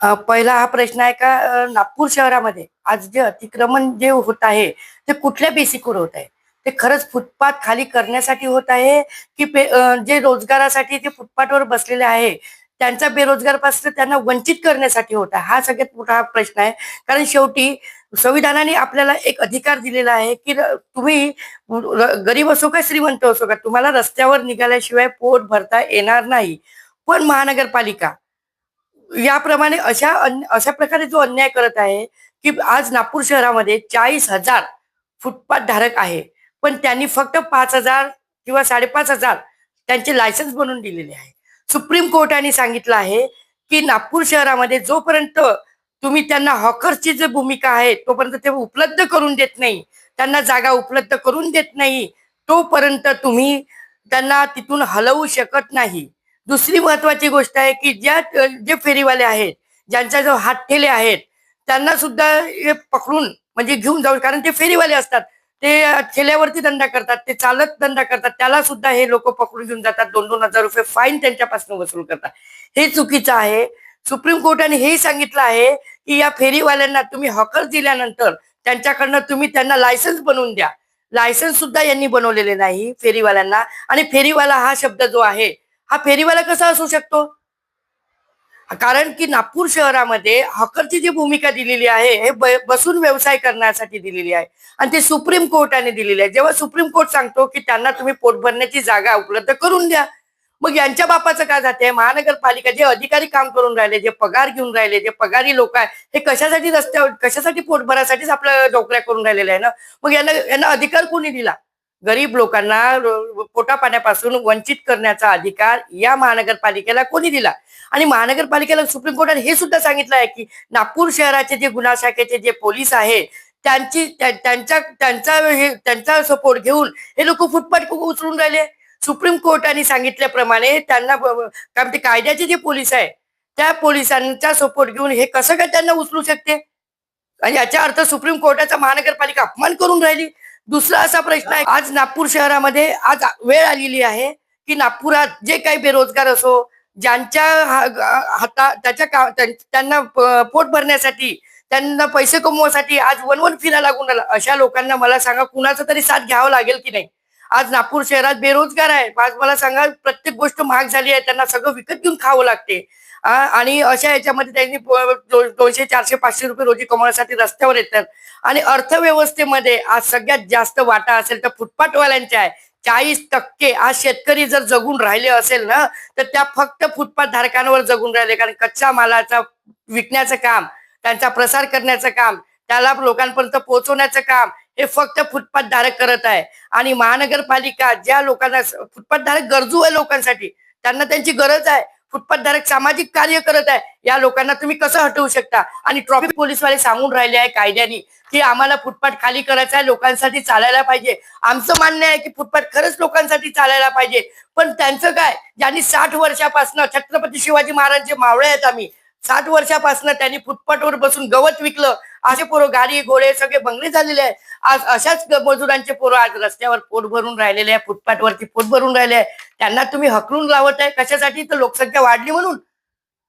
पहिला हा प्रश्न आहे का नागपूर शहरामध्ये आज जे अतिक्रमण जे होत आहे ते कुठल्या बेसिकवर होत आहे? ते खरंच फुटपाथ खाली करण्यासाठी होत आहे की जे रोजगारासाठी ते फुटपाथवर बसलेले आहे त्यांचा बेरोजगारपासून त्यांना वंचित करण्यासाठी होत आहे? हा सगळ्यात मोठा प्रश्न आहे. कारण शेवटी संविधानाने आपल्याला एक अधिकार दिलेला आहे की तुम्ही गरीब असो का श्रीमंत असो का तुम्हाला रस्त्यावर निघाल्याशिवाय पोट भरता येणार नाही. पण महानगरपालिका याप्रमाणे अशा अशा प्रकारे जो अन्याय करत आहे की आज नागपूर शहरामध्ये चाळीस हजार फुटपाथ धारक आहे. पण त्यांनी फक्त पाच हजार किंवा साडेपाच हजार त्यांचे लायसन्स बनवून दिलेले आहे. सुप्रीम कोर्टाने सांगितलं आहे की नागपूर शहरामध्ये जोपर्यंत तुम्ही त्यांना हॉकर्सची जी भूमिका आहे तोपर्यंत ते उपलब्ध करून देत नाही त्यांना जागा उपलब्ध करून देत नाही तोपर्यंत तुम्ही त्यांना तिथून हलवू शकत नाही. दुसरी महत्वाची गोष्ट आहे की ज्या जे फेरीवाले आहेत ज्यांचा जो हात ठेले आहेत त्यांना सुद्धा हे पकडून म्हणजे घेऊन जाऊ. कारण ते फेरीवाले असतात. ते ठेल्यावरती धंदा करतात ते चालत धंदा करतात. त्याला सुद्धा हे लोक पकडून घेऊन जातात. दोन दोन हजार रुपये फाईन त्यांच्यापासून वसूल करतात. हे चुकीचं आहे. सुप्रीम कोर्टाने हेही सांगितलं आहे की या फेरीवाल्यांना तुम्ही हॉकर दिल्यानंतर त्यांच्याकडनं तुम्ही त्यांना लायसन्स बनवून द्या. लायसन्स सुद्धा यांनी बनवलेले नाही फेरीवाल्यांना. आणि फेरीवाला हा शब्द जो आहे हा फेरीवाला कसा असू शकतो? कारण की नागपूर शहरामध्ये हॉकरची जी भूमिका दिलेली आहे हे बसून व्यवसाय करण्यासाठी दिलेली आहे. आणि ते सुप्रीम कोर्टाने दिलेली आहे. जेव्हा सुप्रीम कोर्ट सांगतो की त्यांना तुम्ही पोट भरण्याची जागा उपलब्ध करून द्या मग यांच्या बापाचं काय जाते? महानगरपालिका जे अधिकारी काम करून राहिले जे पगार घेऊन राहिले जे पगारी लोक आहे हे कशासाठी रस्त्यावर कशासाठी पोट भरासाठीच आपल्या नोकऱ्या करून राहिलेल्या आहे ना? मग यांना यांना अधिकार कोणी दिला? गरीब लोकांना रो- पोटा पाण्यापासून वंचित करण्याचा अधिकार या महानगरपालिकेला कोणी दिला? आणि महानगरपालिकेला सुप्रीम कोर्टाने हे सुद्धा सांगितलं आहे की नागपूर शहराचे जे गुन्हा शाखेचे जे पोलीस आहे त्यांची त्यांच्या त्यांचा हे त्यांचा सपोर्ट घेऊन हे लोक फुटपाथ उचलून राहिले. सुप्रीम कोर्टाने सांगितल्याप्रमाणे त्यांना काय म्हणते कायद्याचे जे पोलीस आहे त्या पोलिसांचा सपोर्ट घेऊन हे कसं काय त्यांना उचलू शकते? आणि याचा अर्थ सुप्रीम कोर्टाचा महानगरपालिका अपमान करून राहिली. दुसरा असा प्रश्न आहे आज नागपूर शहरामध्ये आज वेळ आलेली आहे की नागपुरात जे काही बेरोजगार असो ज्यांच्या हाता त्याच्या का त्यांना पोट भरण्यासाठी त्यांना पैसे कमवण्यासाठी आज वनवन फिरा लागून राहिला. अशा लोकांना मला सांगा कुणाचा तरी साथ घ्यावं लागेल की नाही? आज नागपूर शहरात बेरोजगार आहे. आज मला सांगा प्रत्येक गोष्ट महाग झाली आहे त्यांना सगळं विकत घेऊन खावं लागते. आणि अशा याच्यामध्ये त्यांनी दोनशे चारशे पाचशे रुपये रोजी कमवण्यासाठी रस्त्यावर येतात. आणि अर्थव्यवस्थेमध्ये आज सगळ्यात जास्त वाटा असेल तर फुटपाथवाल्यांच्या आहे. चाळीस टक्के आज शेतकरी जर जगून राहिले असेल ना तर त्या फक्त फुटपाथ धारकांवर जगून राहिले. कारण कच्च्या मालाचा विकण्याचं काम त्यांचा प्रसार करण्याचं काम त्याला लोकांपर्यंत पोहोचवण्याचं काम हे फक्त फुटपाथ धारक करत आहे. आणि महानगरपालिका ज्या लोकांना फुटपाथ धारक गरजू आहे लोकांसाठी त्यांना त्यांची गरज आहे. फुटपाथ धारक सामाजिक कार्य करत आहे. या लोकांना तुम्ही कसं हटवू शकता? आणि ट्रॉफिक पोलीसवाले सांगून राहिले आहे कायद्याने की आम्हाला फुटपाथ खाली करायचा आहे लोकांसाठी चालायला पाहिजे. आमचं म्हणणं आहे की फुटपाथ खरंच लोकांसाठी चालायला पाहिजे. पण त्यांचं काय? ज्यांनी साठ वर्षापासून छत्रपती शिवाजी महाराजांचे मावळे आहेत आम्ही साठ वर्षापासून त्यांनी फुटपाटवर बसून गवत विकलं. असे पोरं गाडी घोडे सगळे बंगले झालेले आहे आज अशाच मजुरांचे पोरं आज रस्त्यावर पोट भरून राहिलेले आहे फुटपाटवरती पोट भरून राहिले आहे त्यांना तुम्ही हकलून लावत आहे कशासाठी? तर लोकसंख्या वाढली म्हणून.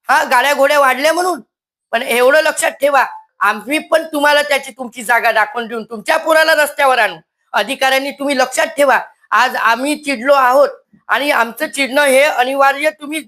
हा गाड्या घोड्या वाढल्या म्हणून. पण एवढं लक्षात ठेवा आम्ही पण तुम्हाला त्याची तुमची जागा दाखवून देऊन तुमच्या पोराला रस्त्यावर आणू. अधिकाऱ्यांनी तुम्ही लक्षात ठेवा आज आम्ही चिडलो आहोत. आणि आमचं चिडणं हे अनिवार्य तुम्ही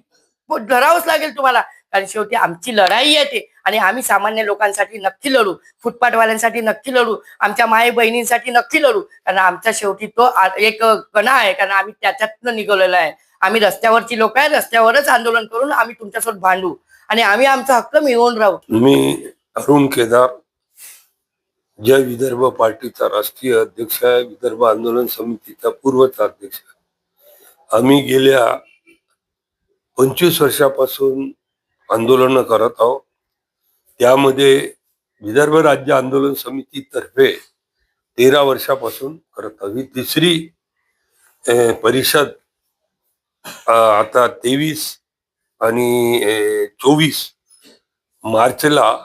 धरावंच लागेल तुम्हाला. कारण शेवटी आमची लढाई आहे ते. आणि आम्ही सामान्य लोकांसाठी नक्की लढू. फुटपाथवाल्यांसाठी नक्की लढू. आमच्या माई बहिणींसाठी नक्की लढू. कारण आमचा शेवटी तो एक कणा आहे. कारण आम्ही त्याच्यातनं निघालेलो आहे. आम्ही रस्त्यावरची लोक आहे रस्त्यावरच आंदोलन करून आम्ही तुमच्यासोबत भांडू. आणि आम्ही आमचा हक्क मिळवून राहू. मी अरुण केदार जय विदर्भ पार्टीचा राष्ट्रीय अध्यक्ष आहे. विदर्भ आंदोलन समितीचा पूर्वचा अध्यक्ष आम्ही गेल्या पंचवीस वर्षापासून आंदोलन करत आहोत. त्यामध्ये विदर्भ राज्य आंदोलन समितीतर्फे तेरा वर्षापासून करत आहोत. ही तिसरी परिषद आता तेवीस आणि चोवीस मार्चला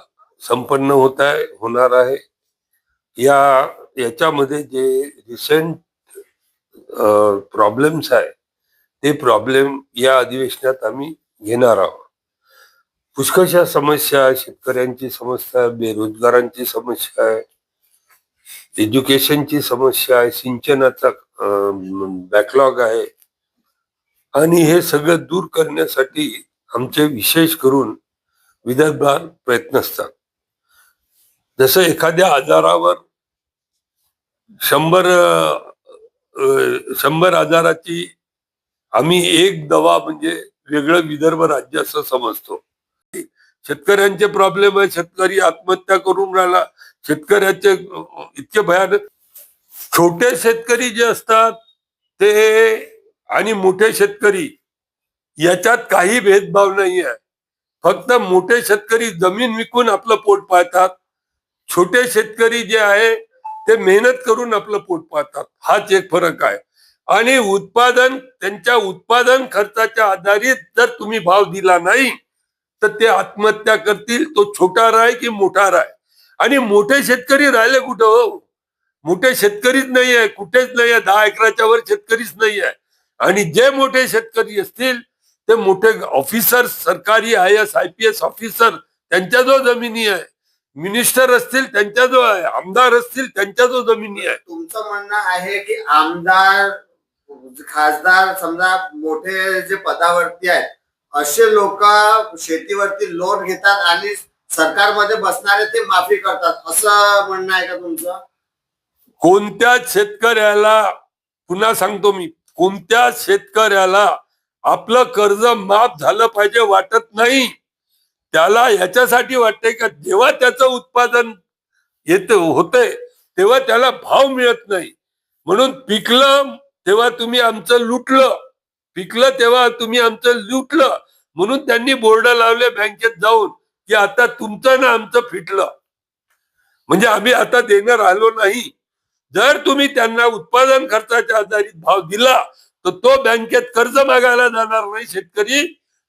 संपन्न होत आहे होणार आहे. या याच्यामध्ये जे रिसेंट प्रॉब्लेम्स आहे ते प्रॉब्लेम या अधिवेशनात आम्ही घेणार आहोत. पुष्कळशा समस्या आहे शेतकऱ्यांची समस्या आहे बेरोजगारांची समस्या आहे. एज्युकेशनची समस्या आहे सिंचनाचा बॅकलॉग आहे. आणि हे सगळं दूर करण्यासाठी आमचे विशेष करून विदर्भात प्रयत्न असतात. जसं एखाद्या आजारावर शंभर शंभर आजाराची आम्ही एक दवा म्हणजे वेगळं विदर्भ राज्य असं समजतो. शेतकऱ्यांचे प्रॉब्लेम आहे शेतकरी आत्महत्या करून राहिला. शेतकऱ्याचे इतके भयानक. छोटे शेतकरी जे असतात ते आणि मोठे शेतकरी याच्यात काही भेदभाव नाही आहे फक्त मोठे शेतकरी जमीन विकून आपलं पोट पाहतात छोटे शेतकरी जे आहे ते मेहनत करून आपलं पोट पाहतात हाच एक फरक आहे. आणि उत्पादन त्यांच्या उत्पादन खर्चाच्या आधारित जर तुम्ही भाव दिला नाही तर ते आत्महत्या करतील तो छोटा राय की मोठा राय? आणि मोठे शेतकरी राहिले कुठं हो? मोठे शेतकरीच नाही आहे कुठेच नाही आहे दहा एकराच्या वर शेतकरीच नाही आहे आणि जे मोठे शेतकरी असतील ते मोठे ऑफिसर सरकारी I S I P S officer त्यांच्याजवळ जमिनी आहे. मिनिस्टर असतील त्यांच्याजवळ आहे. आमदार असतील त्यांच्याजवळ जमिनी आहे. तुमचं म्हणणं आहे की आमदार खासदार समजा मोठे जे पदावरती आहेत असे लोक शेतीवरती लोन घेतात आणि सरकारमध्ये बसणारे ते माफी करतात. असं म्हणणं आहे का तुमचं? कोणत्याच शेतकऱ्याला पुन्हा सांगतो मी कोणत्या शेतकऱ्याला आपलं कर्ज माफ झालं पाहिजे वाटत नाही त्याला याच्यासाठी वाटतंय का जेव्हा त्याचं उत्पादन येत होतंय तेव्हा त्याला भाव मिळत नाही. म्हणून पिकलं तेव्हा तुम्ही आमचं लुटलं पिकलं तेव्हा तुम्ही आमचं लुटलं म्हणून त्यांनी बोर्ड लावले बँकेत जाऊन की आता तुमचं ना आमचं फिटलं. म्हणजे आम्ही आता देणार आलो नाही. जर तुम्ही त्यांना उत्पादन खर्चाच्या आधारित भाव दिला तर तो बँकेत कर्ज मागायला जाणार नाही शेतकरी.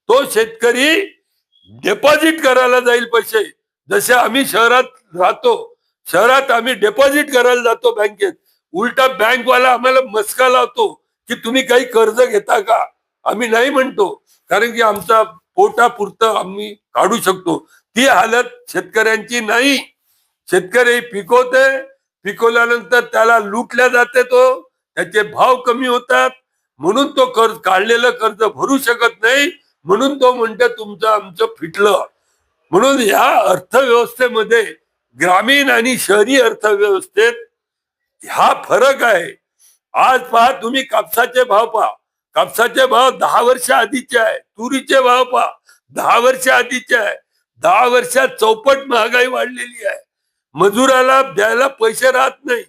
तो शेतकरी डिपॉझिट करायला जाईल पैसे. जसे आम्ही शहरात राहतो शहरात आम्ही डिपॉझिट करायला जातो बँकेत. उलटा बँकवाला आम्हाला मस्का लावतो की तुम्ही काही कर्ज घेता का? आम्ही नाही म्हणतो. कारण की आमचा पोटापुरतं आम्ही काढू शकतो. ती हालत शेतकऱ्यांची नाही. शेतकरी पिकवते पिकवल्यानंतर त्याला लुटल्या जाते तो. त्याचे भाव कमी होतात. म्हणून तो कर्ज काढलेलं कर्ज भरू शकत नाही. म्हणून तो म्हणतो तुमचं आमचं फिटलं. म्हणून या अर्थव्यवस्थेमध्ये ग्रामीण आणि शहरी अर्थव्यवस्थेत हा फरक आहे. आज पहा तुम्ही कापसाचे भाव पहा. कापसाचे भाव दहा वर्ष आधीचे आहे. तुरीचे भाव पहा दहा वर्ष आधीचे आहे. दहा वर्षात चौपट महागाई वाढलेली आहे. मजुराला द्यायला पैसे राहत नाही.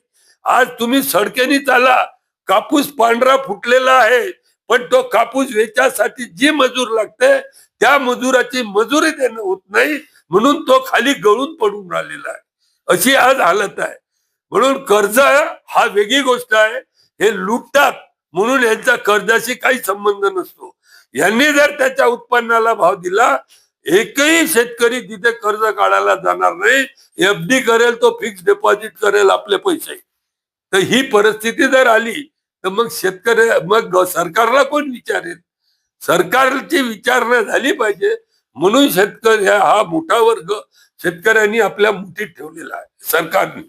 आज तुम्ही सडकेनी चाला कापूस पांढरा फुटलेला आहे पण तो कापूस वेचासाठी जी मजूर लागते त्या मजुराची मजुरी देणं होत नाही म्हणून तो खाली गळून पडून राहिलेला आहे. अशी आज हालत आहे. म्हणून कर्ज हा वेगळी गोष्ट आहे. हे लुटतात. म्हणून यांचा कर्जाशी काही संबंध नसतो. यांनी जर त्याच्या उत्पन्नाला भाव दिला एकही शेतकरी तिथे कर्ज काढायला जाणार नाही. एफ डी करेल तो फिक्स डिपॉझिट करेल आपले पैसे. तर ही परिस्थिती जर आली तर मग शेतकरी मग सरकारला कोण विचारेल? सरकारची विचारणा झाली पाहिजे. म्हणून शेतकरी हा मोठा वर्ग शेतकऱ्यांनी आपल्या मुठीत ठेवलेला आहे सरकारने.